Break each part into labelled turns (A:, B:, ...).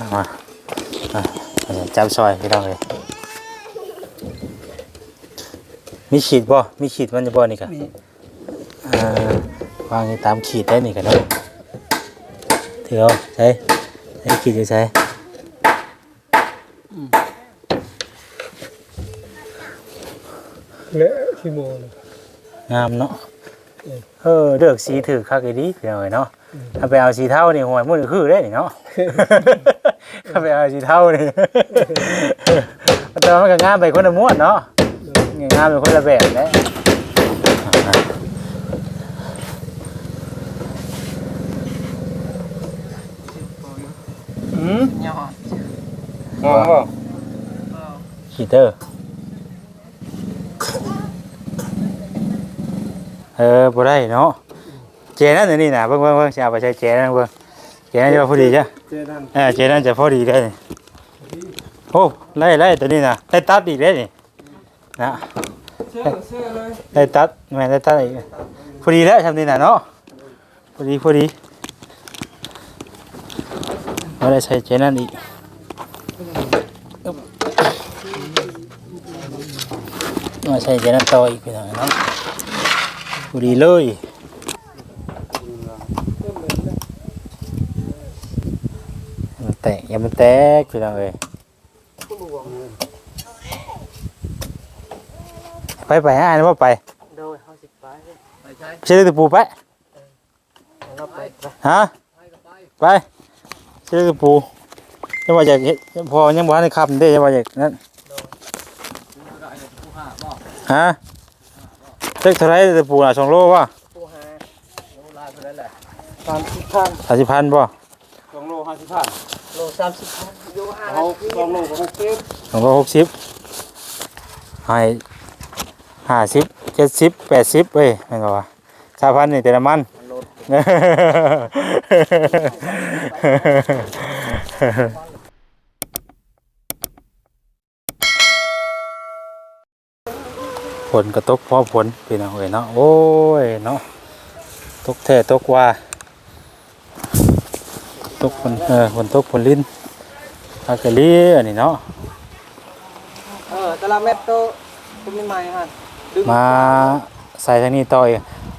A: เอามาอะจับซอยพี่น้องเลยมีขีดบ่มีขีดมันจะบ่นี่กะ
B: มี
A: อ่าวางให้ตามขีดได้นี่กันเนาะถือเอาใช้ใช้ขีดจะใช้
B: และชิโมน
A: งามเนาะเออเลือกสีถือคักอีดีพี่น้องเอ้ยเนาะถ้าไปเอาสีเทานี่หวยมันคือได้นี่เนาะ ถ้าไปเอาสีเทานี่ แต่ว่ามันก็งามไปคนละม้วนเนาะงามไปคนละแบบนะ
B: อืม
C: ยอด
B: งอบ่
A: ขีเตอร์เออบ่ได้เนาะเจนั่นเดี๋ยวนี่นะเบิ่งเบิ่งเบิ่งสิเอาไปใช้เจนั่นเบิ่งเจนั่นจะพอดีจ้ะ
B: เจดัน
A: เออเจนั่นจะพอดีได้นี่โอ้ไล่ไล่ตัวนี้นะได้ตัดอีกได้นี่นะ
B: เชื่อเชื่อเลย
A: ได้ตัดแม่นได้ตัดอีกพอดีแล้วทำนี่น่ะเนาะพอดีพอดีไม่ได้ใช้เจนั่นอีกอึ๊บมาใช้เจนั่นต่ออีกพี่น้องเนาะพอดีเลยมัน แตกอย่ามันแตกพี่น้องเอ้ยไปไปหาอันว่าไป
C: โดยเขาสิไปไปใช้
A: ใช่ตะปูไป
C: เราไปไป
A: ฮะไปใช่ตะปูยังว่าอยากเฮ็ดพอยังบ่ทันได้ขับเด้ยังว่าอยากนั่นฮะเล็กเท่าไรตะปูน่ะสองโลวะ
C: ผู้หาโลลายไปแล้วแหละ
B: สามสิบพัน
A: สามสิบพันบ่
B: สองโลห้าสิบพัน
C: โลสามสิบพันโยห้า
B: เอาสองโลหกสิบ
A: สองโลหกสิบให้ห้าสิบเจ็ดสิบแปดสิบเว้ยนั่นก็ว่าสาพันนี่แต่ละมัน ฝนก็ตกพอฝนพี่น้องเอ้ยเนาะโอ้ยเนาะตกแท้ตกว่า ตกฝนเออฝนตกฝนลิ้นอากาลีอันนี้เนาะ
C: เออตะลาเม็ดโตตุ้มนี่ใหม่ฮะดึง
A: มาใส่ทางนี้ต่อย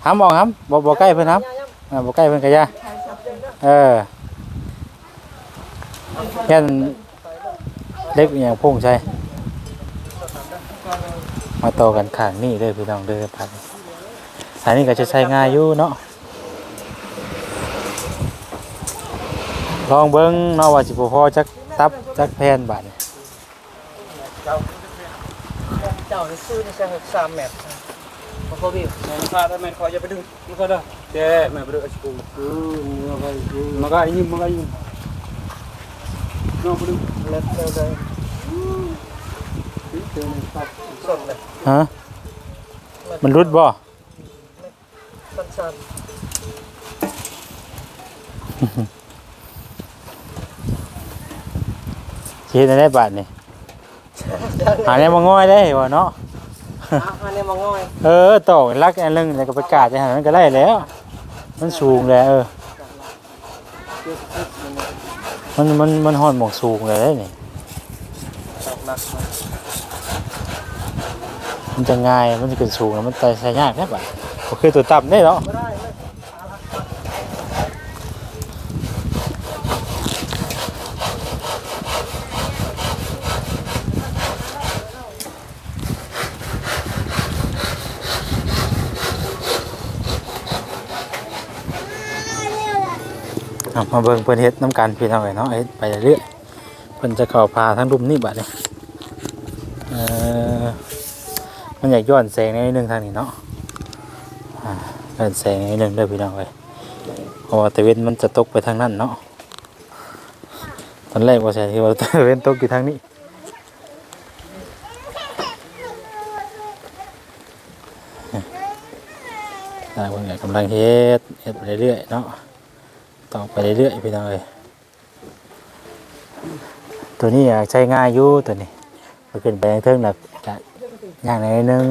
A: ห้ามมองครับบ่บ่ใกล้เพิ่นครับอ่าบ่ใกล้เพิ่นก็อย่าเออแค่นเล็กอหย่างพุ่งใช่มาต่อกันข้างนี้เด้อพี่น้องเด้อพัดอันนี้ก็จะใช้ง่ายอยู่เนาะ ลองเบิ่งเนาะว่าสิบ่พอจักตับจักแผ่นบาดนี้
C: เจ้าเจ้านี่ซื้อนี่ใช่หกสามเมตรพอพอบิว
B: แม่พาได้แม่ขออย่าไปดึงมันก็ได้เจ๊แม่ไปดึงไอ้กูอือมันก็มันก็ยิ้มมันก็ยิ้มน้องไปดึง
C: เล็กเร็วเลย
B: เจอมันตัด
C: สดเลย
A: ฮะมันรุดบ่
C: สั้น
A: สิ เฮ็ดได้บาดนี่
C: ๆ
A: หาแนวมาง่อยได้บ่เนาะ
C: อาหารเนี่ยมาง่อย
A: เออตอกลักอันนึงแล้วก็ประกาศจะหามันก็ได้แล้ว มันสูงแล้วเออ มันมันมันหอนหมองสูงเลยได้นี่
C: ตกหนักมา
A: มันจะง่ายมันจะขึ้นสูงแล้วมันไต่ใช้ยากแค่บ่ก็คือตัวต่ำได้เนาะ
C: เอา
A: มาเบิ่งเพิ่นเฮ็ดน้ำกันพี่น้องเอ้ยเนาะเฮ็ดไปเรื่อยๆเพิ่นจะเข้าพาทั้งรุมนี่บัดนี้เออมันอยากย้อนแสงนิดนึงทางนี้เนาะอ่าย้อนแสงนิดนึงเด้อพี่น้องเอ้ยเพราะว่าตะเวนมันจะตกไปทางนั้นเนาะตอนแรกว่าใช่ที่ว่าตะเวนตกอยู่ทางนี้ตาเพิ่นก็กำลังเฮ็ดเฮ็ดไปเรื่อยๆเนาะ ต่อไปเรื่อยๆพี่น้องเอ้ยตัวนี้อยากใช้ง่ายอยู่ตัวนี้ไปขึ้นไปเทิงแบบจะอย่างไหนนึง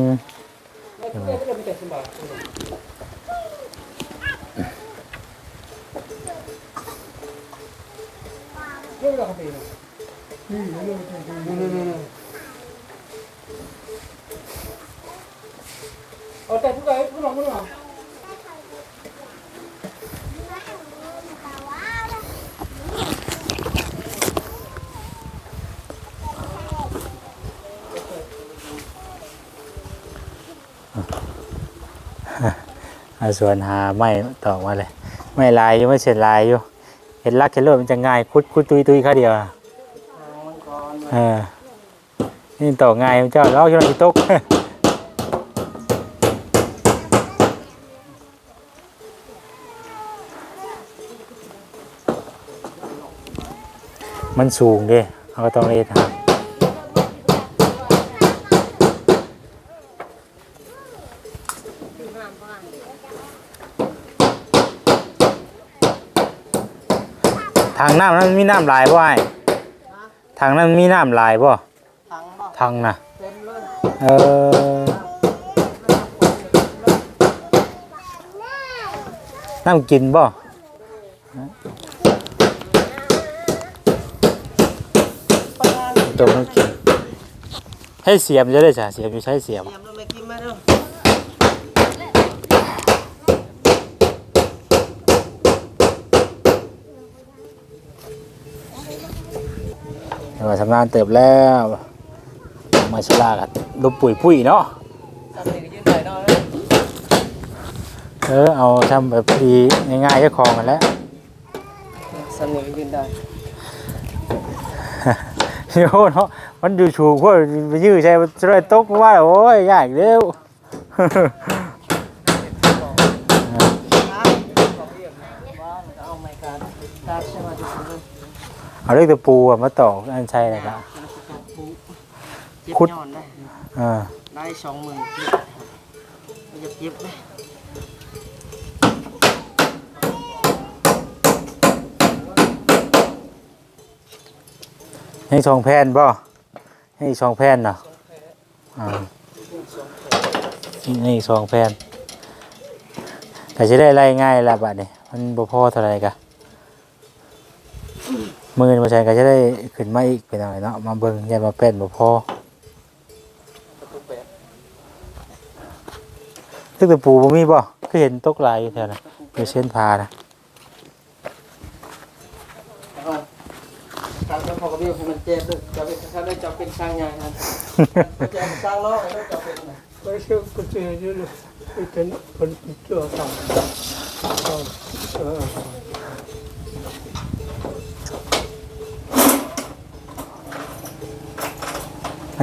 C: เราไปเลยนี่เรื่องนี่นี่นี่เอาแต่ทุกอย่างทุกอย่างทุกอย่าง
A: อาส่วนหาไม้ตอกมาเลยไม่ลายอยู่ไม่เสร็จลายอยู่เห็นลักเห็นโลดมันจะง่ายคุดคุดตุยตุยข้าเดียวอะ
C: มันก่อน
A: เออนี่ตอกง่ายเจ้าเล่าช่วงที่ตกมันสูงเดิเขาก็ต้องเรียนหา ทางน้ำนั้นมีน้ำลายบ่ไอ้ทางนั้นมีน้ำลายบ่
C: ถังบ่
A: ทางน่ะ
C: เต็มเลย
A: เออน้ำกินบ่
C: ประมาณ
A: ตัวน้ำกินให้เสียมจะได้จ้ะเสียมอยู่ใช้เสียม
C: เอ
A: อทำงานเติบแล้วมาชลากันลบปุ๋ยปุ้ยเนาะ
C: ทำนี่ก็ยืนได้เนาะ
A: เออเอาทำแบบดีง่ายๆก็คลองกันแหล้ว
C: สันนี่ก็ยืนได้
A: โอ้เนาะมันอยู่ชูพวกไปยื้อใช่จะได้ตกว่าโอ้ยยากเร็ว
C: เอาไม้การตัดใช่ไหมทุกคนเลย
A: เอาเรื่องตะปูอะมาตอกอันใช่เลยครับ
C: เจ็บ
A: ขุด
C: ย้อนได้
A: อ่า
C: ได้สองหมื่นเจ็บเจ็บเลย
A: ให้สองแผ่นบ่ให้สองแผ่นเนาะอ่านี่สองแผ่นแต่จะได้ไล่ง่ายละบัดนี้มันบ่พอเท่าไหรกะ มือมาใช้ก็จะได้ขึ้นมาอีกเป็นอะไรเนาะมาเบิ่งย่ามาเป็นบ่พอ
C: ตึ
A: กตะปูบ่มีบ่คือเห็นตกลายอยู่แถวนั้นอยู่เส้นพานะ
C: ทางเจ้าพ่อกเบี้ยวมันเจ็บด้วยจะเป็นถ้าได้จะเป็นสร้างใหญ่นะจะสร้างน้อแล้วจะเป็น
D: ไม่ใช่ก็เจอเยอะเลยเป็นคนเจอต่างเออ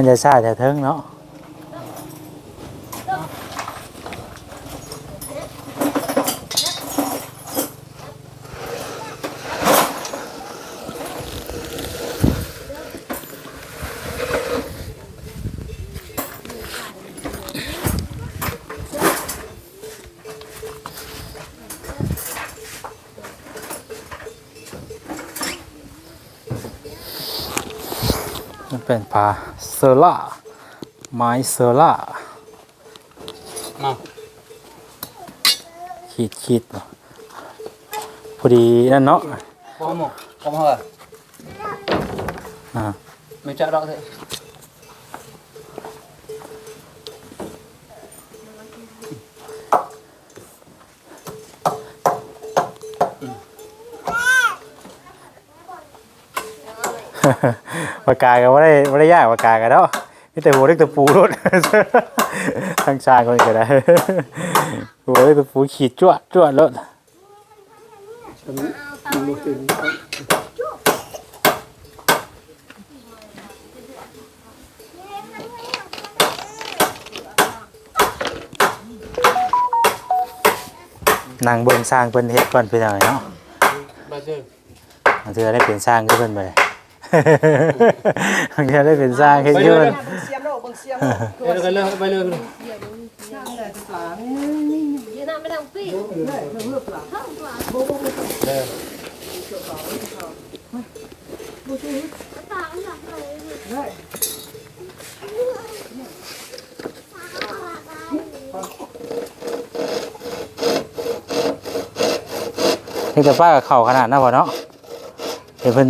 A: มันจะซ่าแต่เทิงเนาะ เป็นปลาเซอร่าไม้เซอร่า
B: มา
A: ขีดขีดบ่พอดีนั่นเนาะ
B: พร้อมหมดพร้อมเหรอ
A: อ่า
B: ไม่จะรอเถอ
A: ปากกาก็ไม่ได้ไม่ได้ยากปากกากันเนาะนี่แต่หัวเล็กตะปูรถทางชางก็ได้หัวเล็กตะปูขีดจ้วดจ้วดรถ
D: ฉันมันไม่เป็น
A: นางเบิ่งสร้างเพิ่นเฮ็ดก่อนเพิ่นเอาเนาะ
B: มาเจอบา
A: งเทื่อได้เป็นสร้างก็เพิ่นบ่ได้บาง เทื่อได้เป็นสร้างเฮ็ดอยู่เพิ่น
C: เสียมแล้วบังเสียมแล้ว
B: เดี๋ยวกันเลยไปเลยกันเลย
E: ยืนหน้าไม่ต้องปีก
B: เออ
E: ตาไม่หลับเลย
A: เฮ็ดแต่ป้ากับเข้าขนาดนั้นบ่เนาะเดี๋ยวเพิ่น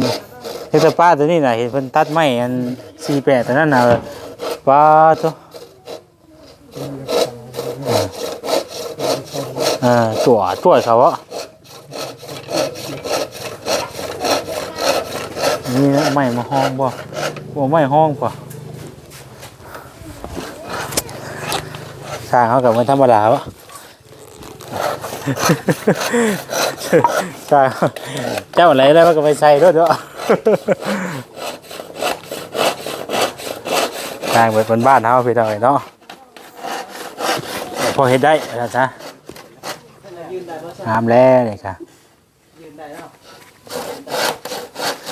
A: เฮ็ดแต่ป้าตัวนี้น่ะเห็นเพิ่นตัดไม้อัน48ตัวนั้นน่ะป้าตัวอ่าตัวตัวเขาอะนี่นะไม้มาห้องบ่บ่ไม้ห้องป่ะสร้างเขากับมันธรรมดาวะใช่เจ้าอะไรแล้วมันก็ไปใส่ด้วยด้วย ทางเปิดบนบ้านเฮาพี่น้อยเนาะพอเฮ็ดได้แล้วจ้ะ
C: ยืนได้บ่ใช่
A: งามแล้วนี่ค่ะ
C: ยืนได้เนาะ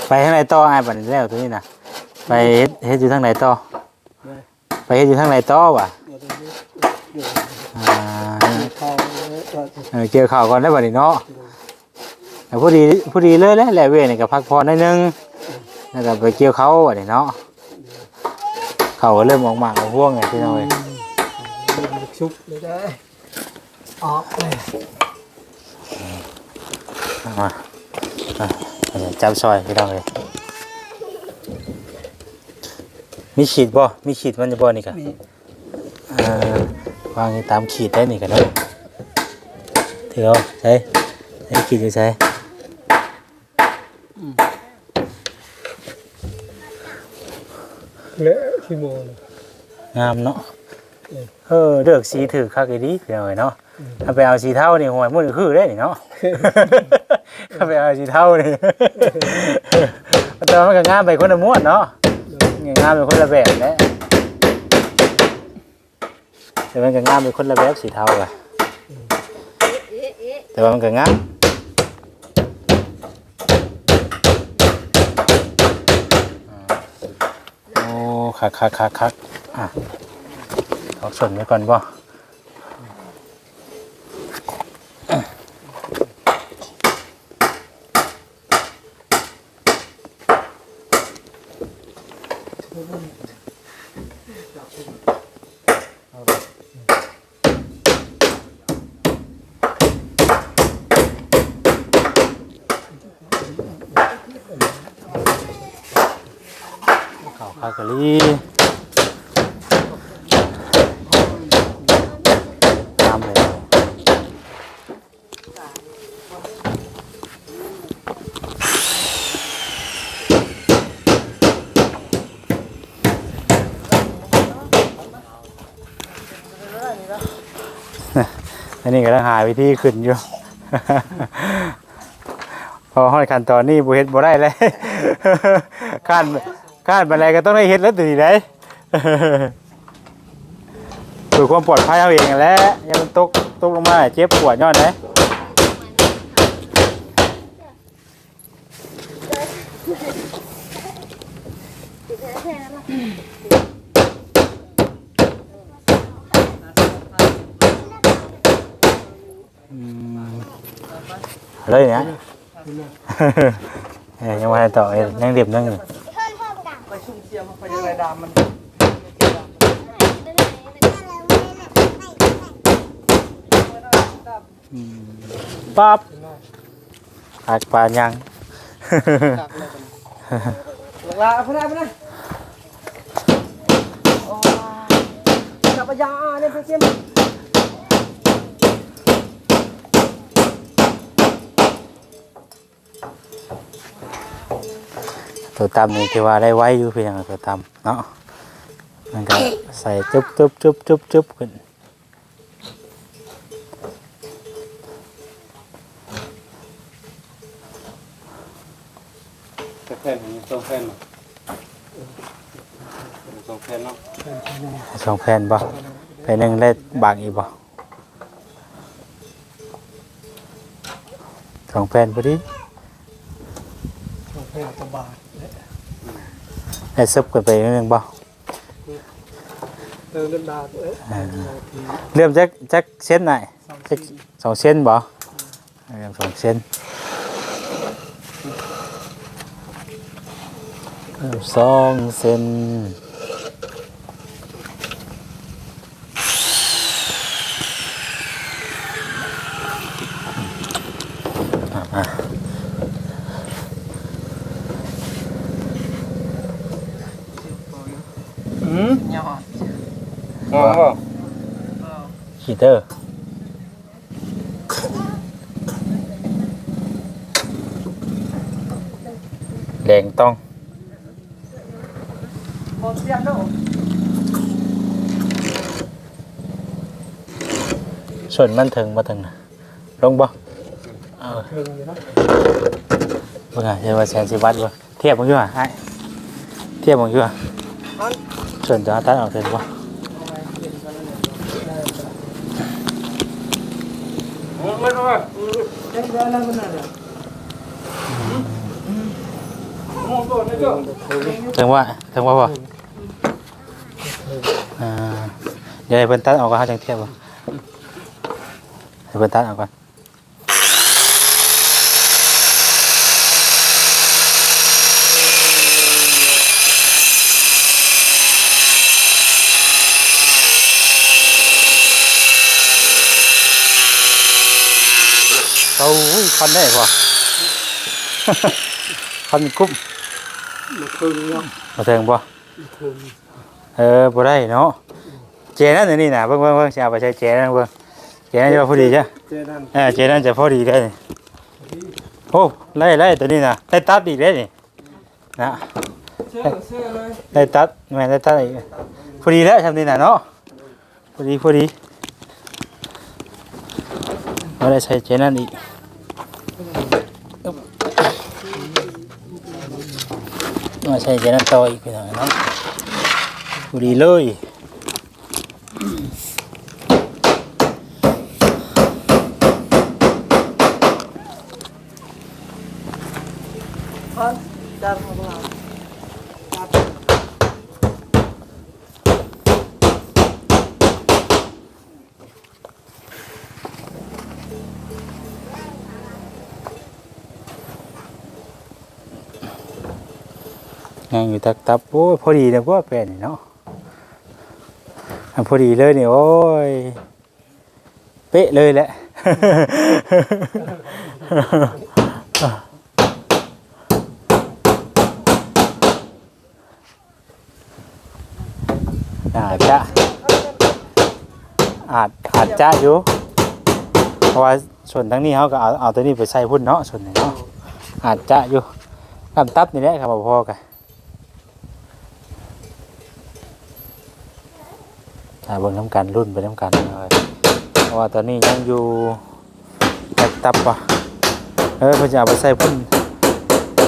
A: ไปทางไหนต่ออ้ายบัดนี้แล้วตัวนี้น่ะไปเฮ็ดเฮ็ดอยู่ทางไหนต่อไปเฮ็ดอยู่ทางไหนต่อวะ
D: เดี๋ยวตรงนี้เดี๋ยว
A: อ่า
D: เข้าแล้วก็
A: เออเกี่ยวข้าวก่อนได้บัดนี้เนาะ แต่พอดีพอดีเลยแหละแหละเว้ยนี่ก็พักผ่อนหน่อยนึงแล้วก็ไปเกี่ยวเขาบัดนี้เนาะเขาก็เริ่มออกหมากออกพวงไงพี่น้อย
D: ชุบเลยได้ออกเลย
A: เอามาอะเดี๋ยวจับซอยพี่น้องเลยมีขีดบ่มีขีดมันจะบ่นี่กะ
D: มี
A: เอ่อวางให้ตามขีดได้นี่กันเนาะถือเอาใช้ใช้ขีดอยู่ใช้
D: และชิโมน
A: งามเนาะเออเลือกสีถือคักอีดีพี่น้องเอ้ยเนาะถ้าไปเอาสีเทานี่หวยมันคือได้นี่เนาะถ้าไปเอาสีเทานี่แต่ว่ามันก็งามไปคนละม้วนเนาะงามไปคนละแบบแหละแต่มันก็งามไปคนละแบบสีเทาอะแต่ว่ามันก็งามโอ้ คักคักคักคักอะเอาส่วนไว้ก่อนบ่ ข้ากะลีงามเลยอันนี้ก็ต้องหาวิธีขึ้นอยู่ พอห้อยขั้นตอนนี้บ่เฮ็ดบ่ได้เลยขั้น ขั้นบันไดก็ต้องได้เฮ็ดแล้วตื่นได้เพื่อความปลอดภัยเอาเองแหล้วอย่ามันตกตกลงมาเจ็บปวดย้อนนะอืมเลยเนี่ยยังไม่ต่อยังเรียบนั่งอยู่
C: ไปชุ่มเสียมไปยังไง ดามมัน
A: ปั๊บหักปลายัง
C: ลาเอาไปได้ไปได้โอ้ยจับปะยาเนี่ยเพื่อน
A: ตัวตำนี่ที่ว่าได้ไว้อยู่เพียงตัวตำเนาะมันก็ใส่จุ๊บจุ๊บจุ๊บจุ๊บจุ๊บขึ้น
B: แต่แผ่นนี้ต้องแผ่นมาสองแผ่นเนาะ
A: สองแผ่นบ่แผ่นหนึ่งได้บางอีกบ่สองแผ่นพอดี
D: โอเคสบาย
A: ได้ซึบกันไปนิดนึงบ่
D: เติมน้ำดาเอ๊ะที
A: เริ่มจากจากเส้นไหนจักสองเส้นบ่เริ่มสองเส้นเริ่มสองเส้นอะมา
B: อืม
C: ยอด
B: งอบ่
C: เออ
A: ขี เตอร์แดงต้อง
C: พอเสียมเนาะ
A: ส่วนมันถึงมาถึงนะลงบ่เออ
D: เพิ่งอยู่นะ
A: เบิ่งอะเดี๋ยวว่าแสนสิบวัตต์บ่เทียบมึงอยู่อะไอ้เทียบมึงอยู่อะส่วนจะตัดออกถึงบ่
B: ไม่ไม่ไม่
C: เจ๊ได้แล้วมันน่ะเด้อ
B: มองตัวนี่ก็
A: ถึงว่าจังว่าบ่อ่าเดี๋ยวให้เพิ่นตัดออกก็หาจังเทียบบ่ให้เพิ่นตัดออกก่อนเอาอุ้ย คันได้บ่คันกุ้ม
D: มาเพิ่งเนาะ
A: มาเทิงบ่
D: มาเพิ่ง
A: เออบ่ได้เนาะเจนั่นเดี๋ยวนี่น่ะเบิ่งเบิ่งเบิ่งสิเอาไปใช้เจนั่นเบิ่งเจนั่นจะพอดีจ้ะ
D: เจนั่น
A: เออเจนั่นจะพอดีได้นี่โอ้ไล่ไล่ตัวนี้น่ะได้ตัดอีกได้นี่นะ
C: เชื่อเชื่อเลย
A: ได้ตัดแม่นได้ตัดอีกพอดีแล้วทำนี่น่ะเนาะพอดีพอดีเราได้ใช้เจนั่นอีกอึ๊บ มาใช้เจนั่ ตักตับโอ้ยพอดีนะว่าเป็นเนาะพอดีเลยเนี่ยโอ้ยเป๊ะเลยแหละ อาจจะอาจอาจจะอยู่ เพราะว่าส่วนทั้งนี้เขาก็เอาเอาตัวนี้ไปใส่พุ่นเนาะส่วนนี้เนาะอาจจะอยู่ลำตับนี่แหละครับพ่อกัน ถ่าเบิ่งน้ำกันรุ่นไปน้ำกันเลยเพราะว่าตอนนี้ยังอยู่แตกตับว่ะเออเพื่อจะเอาไปใส่พุ่น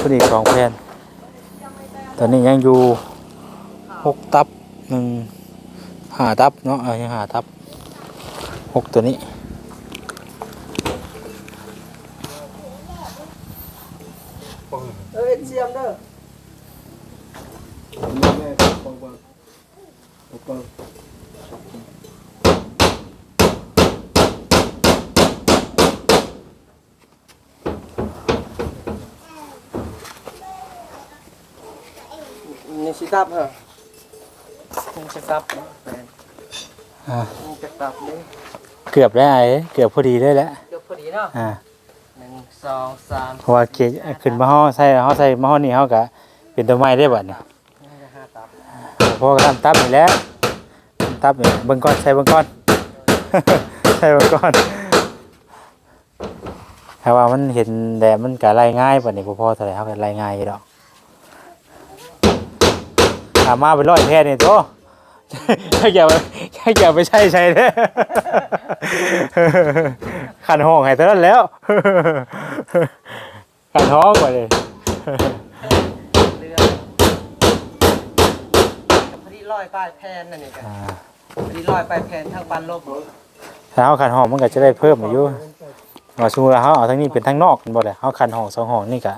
A: พุ่นอีกสองแผ่นตอนนี้ยังอยู่หกตับหนึ่งหาตับเนาะเออยังหาตับหกตัวนี้
C: เอ้ยเสียมเด้อ
D: แม่ของบางของบาง
C: นี่สิตับเหรอนี่สิตับแฟน
A: อ่า
C: นี่จะตับเลย
A: เกือบได้ไอ้เกือบพอดีได้แล้ว
C: เดี๋ยวพอดีเนาะ
A: อ่า
C: หนึ่งสองสาม
A: เพราะว่าเกจขึ้นมาห่อใส่ห่อใส่มาห่อนี่เขาก็เป็นตัวไม้ได้บัดเนี่ย
C: นี่จะห้าตับ
A: พอก็ทำตับนี่แหล้วตับนี่เบิ่งก้อนใส่เบิ่งก้อน ใส่เบิ่งก้อนถ้าว่ามันเห็นแดดมันก็ไล่ง่ายบัดนี้บ่พอเท่าไหร่เขาก็ไล่ง่ายอยู่ดอก ถามมาเป็นร้อยแพทย์นี่โตอย่าไปอย่าไปใช่ใช่เด้อขันห้องให้เท่านั้นแล้วขันห้องไปเลย
C: เรือพอดีลอยปลายแพนนั่นนี่กัน
A: อ่า
C: พอดีลอยปลายแพนทางปันลบ
A: ถ้าเขาขันห้องมันก็จะได้เพิ่มอายุว่าสมมุติว่าเขาเอาทั้งนี้เป็นทั้งนอกกันบ่เลยเขาขันห้องสองห้องนี่กะ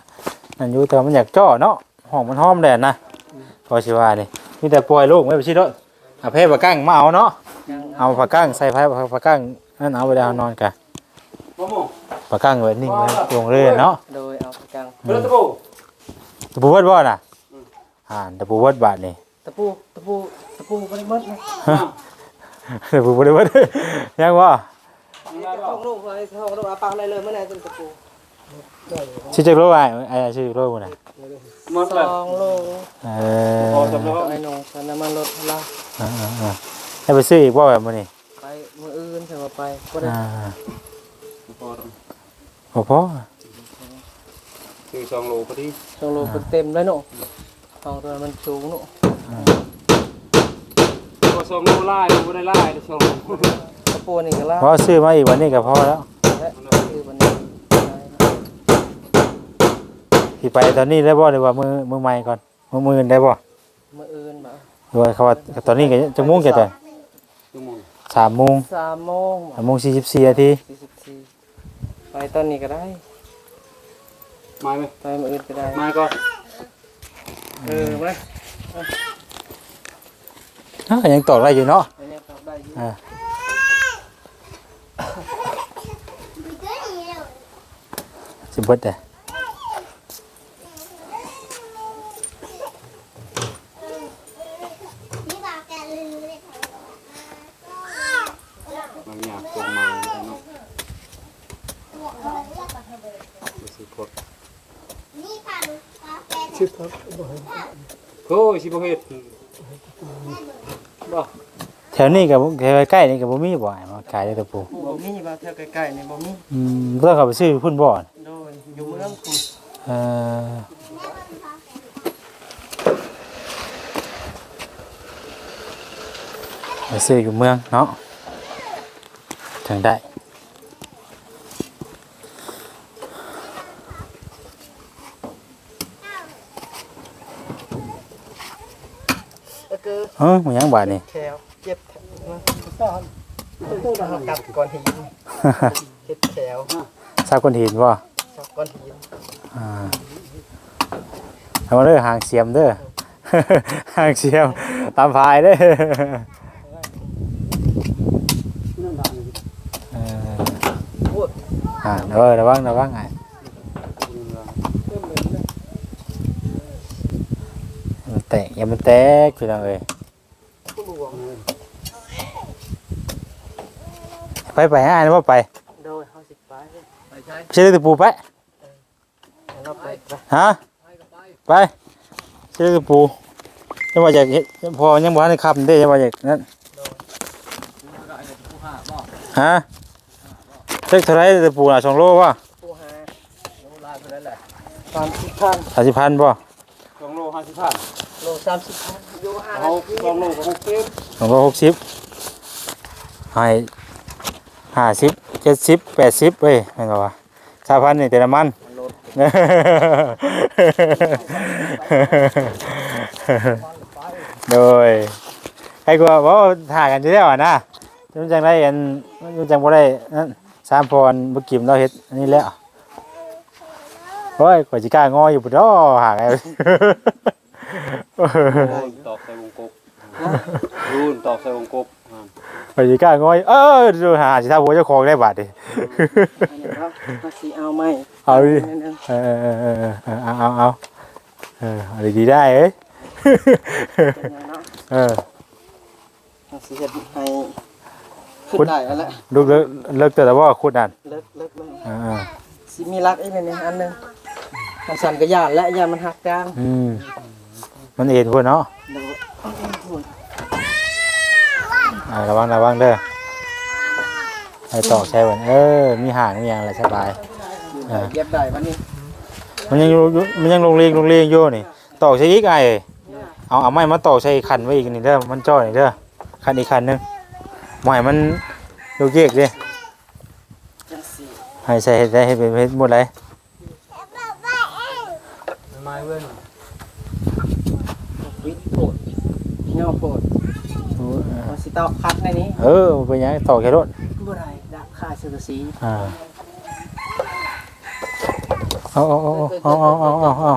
A: นั่นอยู่แต่ว่ามันอยากจ่อเนาะห้องมันห้อมแดดนะ ก็ชิว่านี่มีแต่ปล่อยลูกไม่ไปชิดรถเอาเพปากกั้งมาเอาเนาะเอาปากกั้งใส่ไพ่ปากกั้งนั่นเอาไปแล้วนอนกะ
B: บ่มอง
A: ปากกั้งไว้นิ่งไว้ลงเรื่อยเนาะ
C: โดยเอาไปกลาง
B: เพื่อนตะโบ
A: ตะปูเวิร์ดบ่น่ะอ่านตะปูเวิร์ดบาทนี่
C: ตะปูตะปูตะปูบริมดนะ
A: ตะปูบ่ได้เวิร์ดยังว่า
C: ห้องลูกเฮ้ยห้องลูกเอาปังอะไรเลยเมื่อไหร่เป็นตะปู
A: ชื่อจักรโลไอ้ไอ้ชื่อจักรโลบ่น่ะ
B: หมด
C: ส
B: แล้ว
C: องโล
A: เอ
B: พอ
A: อ
B: จำแล้ว
C: ไอ้หนงใส่น้ำมันรถละ
A: อ่าอ่าอ่าให้ไปซื้ออีกบ่แบบมื้อนี้
C: ไปมืออื่นแต่ว่าไปก็ได้
A: อ่า
B: พอ
A: บ่พอ
B: คือสองโลพอดี
C: ช่องโลเป็นเต็มแล้วเนาะทองตัวมันสูงเนาะ
B: พอสองโลไล่ไม่ได้ไล่สองโล
C: กระโปรงนี่ก็ละ
A: พอซื้อมาอีกวันนี้ก็พอแล้ว
C: และคือวันนี้
A: สิไปตอนนี้ได้บ่หรือว่ามือมือใหม่ก่อนมือมืออื่นได้บ่
C: มืออื่นมา
A: หรือว่าเขาว่าตอนนี้ก็จังโมงแก่ตอน
B: ชั่วโมง
A: 3โมง
C: สามโมง
A: 3โมง44นาที
C: สี่สิบสี่ไปตอนนี้ก็ได้
B: มาไหม
C: ไปมืออื่นก็ได้
B: มาก่อน
C: เออไหม
A: อ้าวยังตอกได้อยู่เนาะ
C: อันนี้ตอบได้อยู่
A: อ่าสิเบิดเด้อ
B: บางอย่างตรงมาเนาะสิพด
D: ชิบครับบ่ให้
B: โอ้ย สิบ่เฮ็ดบ่
A: แถวนี้ก็บ่แถวใกล้ๆนี่ก็บ่มีบ่ให้มาขายได้ตะปู
C: บ่มีบางเท่าใกล้ๆนี่บ่มี
A: อืมต้องเข้าไปซื้อพุ่นบ่อน
C: โดยอยู่เมืองคุณ
A: เอ่อไปซื้ออยู่เมืองเนาะถึงได้
C: ก็คือ
A: เออมันยังบาดนี่
C: แขวเจ็บแขวนซ่อนต้องกัดก้อนหินเจ็บแขว
A: ทราบคนหินบ่
C: จับก้อนหิน
A: อ่าเอามาเด้อหางเสียมเด้อ หางเสียมตามพายเด้อเอออ่าเออระวังระวังไงมันแตกอย่ามันแตกพี่น้องเอ้ย
C: ผู้หลวง
A: ไปไปหาอันว่าไป
C: โดยเฮาสิไปไปใช้
A: ใช่ตะปูไป
C: เราไปไป
A: ฮะไปใช่ตะปูยังว่าอยากเฮ็ดพอยังบ่ทันได้ขับเด้ยังว่าอยากนั่นฮะเล็กเท่าไรตะปูน่ะสองโลวะ
C: ผู้หาโลลายไปแล้วแหละสามสิบพัน
A: สามสิบพันบ่
B: สองโลห้าสิบพัน
C: โลสามสิบพัน อยู่ห้า
B: เอา
C: นาที
B: สองโลก็หกสิบ
A: สองโลหกสิบให้ห้าสิบเจ็ดสิบแปดสิบเว้ยแม่นบ่วะสามพันนี่แต่ละมัน โดยให้กูว่าถ่ายกันอยู่แล้วอะนะมันจังได้อันมันจังบ่ได้นั่นสามพรบ่กิมเราเฮ็ดอันนี้แล้วโอ้ยกว่าสิกล้างออยู่พุ่ดอหาก
B: ตอกใส่วงกบรูนตอกใส่วงกบ
A: กว่าสิกล้างออย เออดูหาสิถ้าหัวเจ้าของได้บาดดิ
C: อันนี้ครับมาสีเอาไหม
A: เอาดิเออเออเออเอาเอาเอาเออเอาดีได้เอ้ย
C: เป็นไงเนาะ
A: เออ
C: มาสีเห็ดให้ขึ้นได้แล้วแหละ
A: ลูกเลิกเลิกแต่ว่าขุดนั่น
C: เลิกเลิกเลย
A: อ่า
C: สิมีรักอีกหนี่งอันหนึงสันกระยานและยามันหักกลาง
A: อืม มันเอ็นพุ่นเนาะ
C: เดี๋ยว
A: อ่าระวังระวังเด้อไอ้ตอกใช่บ่เออ มีห่างมีอย่างอะไรสบายอ่า
C: เย็บได้วันนี้
A: มันยังอยู่อยู่มันยังลงเรียงลงเรียงอยู่นี่ตอกใช้อีกไอ้เอาเอาไม้มาตอกใช้คันไว้อีกนี่เด้อมันจ้อยนี่เด้อคันอีกคันหนึงไม้มันลูกเยกดิ
C: จังสี่
A: ให้ใส่เฮ็ดได้เฮ็ดเป็นเฮ็ดหมดเลย
B: ไม้เว้น
C: วิทย์โปด เงาโปดมาสิเตาคัดในนี้
A: เออมันเป็นหยังตอกแค่รถ
C: บ่ได้ดักค่าเสือสี
A: อ่าเอาเอาเอาเอาเอาเอาเอาเอา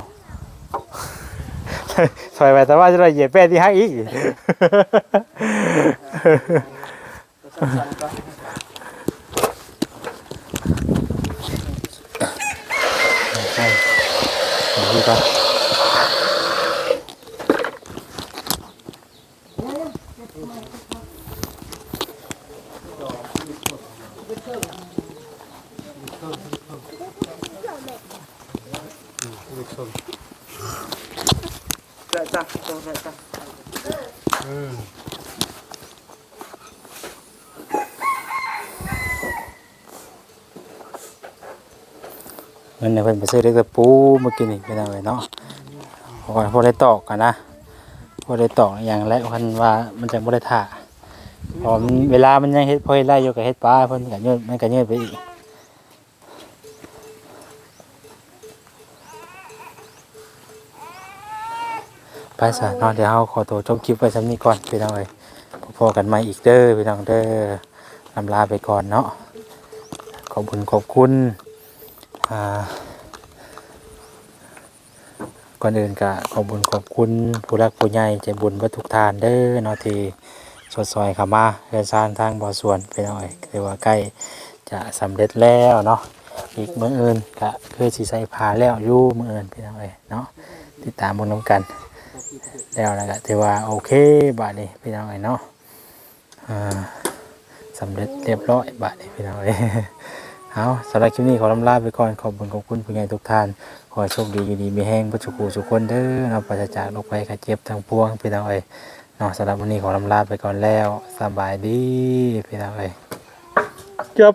A: ถอยไปแต่ว่าจะได้เหยียบแป้ที่ห้างอีก
C: สั้นๆก็ lại tăng rồi lại tăng
A: เงินเนี่ยเพิ่นไปซื้อเด็กตะปูเมื่อกี้นี่เป็นอะไรเนาะพอพอได้ตอกกันนะพอได้ตอกอย่างแรกเพิ่นว่ามันจะบ่ได้ท่าพอเวลามันยังเฮ็ดพอเฮ็ดได้อยู่ก็เฮ็ดปลาเพิ่นก็ยืดมันก็ยืดไปอีก ซะเนาะเดี๋ยวเฮาขอตัวจบคลิปไว้สำนี้ก่อนพี่น้องเอ้ยพอกันใหม่อีกเด้อพี่น้องเด้อลำลาไปก่อนเนาะขอบคุณขอบคุณอ่าก่อนอื่นก็ขอบคุญขอบคุณผู้รักผู้ใหญ่ใจบุญวัตทุทานเด้อเนาะที่สดซอยขามาเรือนซานทางบ่อสวนไปหน่อยคือว่าใกล้จะสำเร็จแล้วเนาะอีกมื้ออื่นก็คือสิใส่ผ้าแล้วอยู่มื้ออื่นพี่น้องเอ้ยเนาะติดตามบิ่งนํกัน แล้วแล้วก็ถือว่าโอเคบาดนี้พี่น้องเอ้ยเนาะสำเร็จเรียบร้อยบาดนี้พี่น้องเอ้ยเอาสำหรับคลิปนี้ขอลำลาไปก่อนขอบคุณขอบคุณผู้ใหญ่ทุกท่าน ขอโชคดีอยู่ดีมีแห้งพุทธคูสุขคนเด้อเราปราศจากโรคภัยไข้เจ็บทางปวงพี่น้องเอ้ยเนาะสำหรับวันนี้ขอลำลาไปก่อนแล้ว สบายดีพี่น้องเอ้ยจบ